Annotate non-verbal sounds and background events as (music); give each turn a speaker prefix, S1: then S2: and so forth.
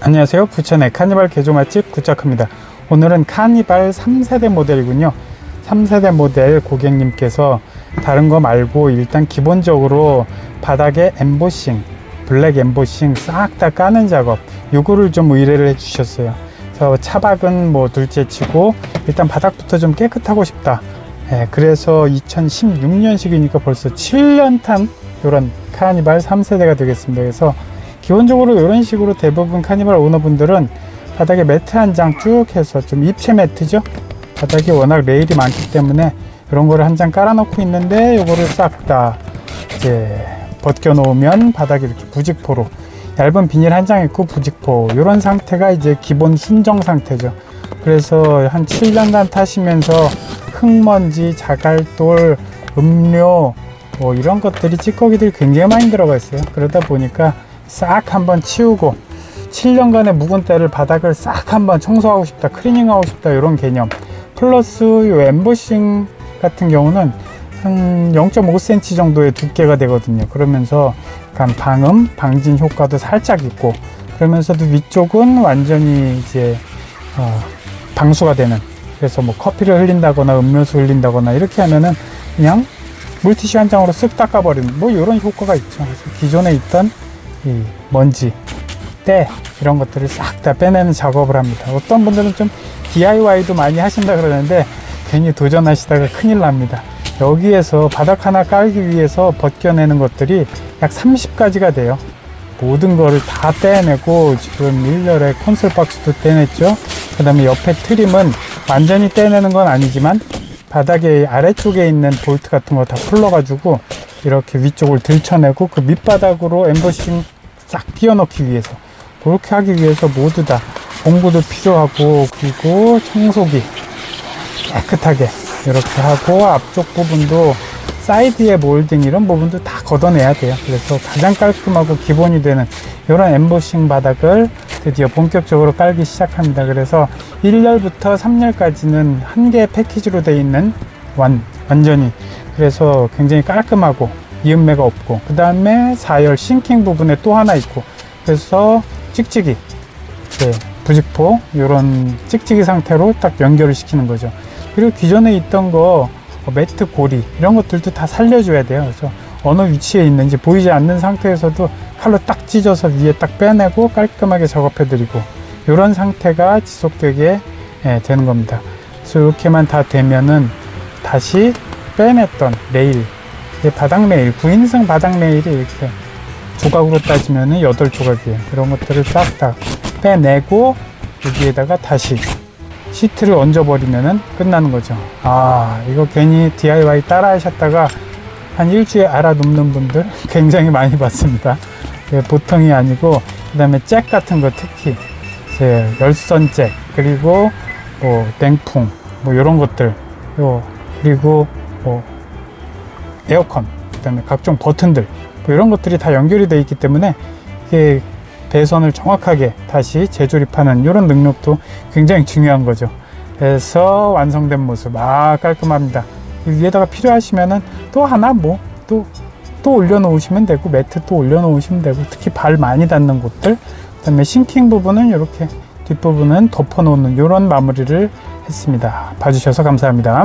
S1: 안녕하세요. 부천의 카니발 개조 맛집 구짝합니다. 오늘은 카니발 3세대 모델이군요. 3세대 모델 고객님께서 다른 거 말고 일단 기본적으로 바닥에 엠보싱, 블랙 엠보싱 싹 다 까는 작업 요거를 좀 의뢰를 해 주셨어요. 그래서 차박은 뭐 둘째 치고 일단 바닥부터 좀 깨끗하고 싶다. 예, 그래서 2016년식이니까 벌써 7년 탄 요런 카니발 3세대가 되겠습니다. 그래서 기본적으로 이런 식으로 대부분 카니발 오너분들은 바닥에 매트 한 장 쭉 해서 좀 입체 매트죠. 바닥에 워낙 레일이 많기 때문에 이런 거를 한 장 깔아놓고 있는데 요거를 싹 다 이제 벗겨 놓으면 바닥에 이렇게 부직포로 얇은 비닐 한 장 있고 부직포 이런 상태가 이제 기본 순정 상태죠. 그래서 한 7년간 타시면서 흙먼지, 자갈돌, 음료 뭐 이런 것들이 찌꺼기들이 굉장히 많이 들어가 있어요. 그러다 보니까 싹 한번 치우고 7년간의 묵은 때를 바닥을 싹 한번 청소하고 싶다, 클리닝하고 싶다 이런 개념. 플러스 요 엠보싱 같은 경우는 한 0.5cm 정도의 두께가 되거든요. 그러면서 약간 방음, 방진 효과도 살짝 있고 그러면서도 위쪽은 완전히 이제 어, 방수가 되는 그래서 뭐 커피를 흘린다거나 음료수 흘린다거나 이렇게 하면은 그냥 물티슈 한 장으로 쓱 닦아버리는 뭐 이런 효과가 있죠. 그래서 기존에 있던 이 먼지, 때 이런 것들을 싹 다 빼내는 작업을 합니다. 어떤 분들은 좀 DIY도 많이 하신다 그러는데 괜히 도전하시다가 큰일 납니다. 여기에서 바닥 하나 깔기 위해서 벗겨내는 것들이 약 30가지가 돼요. 모든 거를 다 떼내고 지금 1열에 콘솔 박스도 떼냈죠. 그 다음에 옆에 트림은 완전히 떼내는 건 아니지만 바닥에 아래쪽에 있는 볼트 같은 거 다 풀러가지고 이렇게 위쪽을 들쳐내고 그 밑바닥으로 엠버싱 싹 끼워넣기 위해서 그렇게 하기 위해서 모두 다 공구도 필요하고 그리고 청소기 깨끗하게 이렇게 하고 앞쪽 부분도 사이드의 몰딩 이런 부분도 다 걷어내야 돼요. 그래서 가장 깔끔하고 기본이 되는 이런 엠보싱 바닥을 드디어 본격적으로 깔기 시작합니다. 그래서 1열부터 3열까지는 한 개의 패키지로 되어 있는 완, 완전히 그래서 굉장히 깔끔하고 이음매가 없고 그 다음에 4열 싱킹 부분에 또 하나 있고 그래서 찍찍이 네, 부직포 이런 찍찍이 상태로 딱 연결을 시키는 거죠. 그리고 기존에 있던 거 어, 매트 고리 이런 것들도 다 살려줘야 돼요. 그래서 어느 위치에 있는지 보이지 않는 상태에서도 칼로 딱 찢어서 위에 딱 빼내고 깔끔하게 작업해 드리고 이런 상태가 지속되게 예, 되는 겁니다. 그래서 이렇게만 다 되면은 다시 빼냈던 이게 바닥 레일, 9인승 바닥 레일이 이렇게 조각으로 따지면은 8조각이에요. 그런 것들을 싹 다 빼내고 여기에다가 다시 시트를 얹어버리면은 끝나는 거죠. 아, 이거 괜히 DIY 따라 하셨다가 한 일주일 알아눕는 분들 (laughs) 굉장히 많이 봤습니다. 예, 보통이 아니고, 그 다음에 잭 같은 거 특히, 이제 열선 잭, 그리고 뭐 냉풍, 뭐 이런 것들, 요, 그리고 뭐 에어컨, 그 다음에 각종 버튼들, 뭐 이런 것들이 다 연결이 되어 있기 때문에 이게 배선을 정확하게 다시 재조립하는 이런 능력도 굉장히 중요한 거죠. 그래서 완성된 모습, 아, 깔끔합니다. 이 위에다가 필요하시면은 또 하나 뭐, 또, 또 올려놓으시면 되고, 매트 또 올려놓으시면 되고, 특히 발 많이 닿는 곳들, 그 다음에 싱킹 부분은 이렇게 뒷부분은 덮어놓는 이런 마무리를 했습니다. 봐주셔서 감사합니다.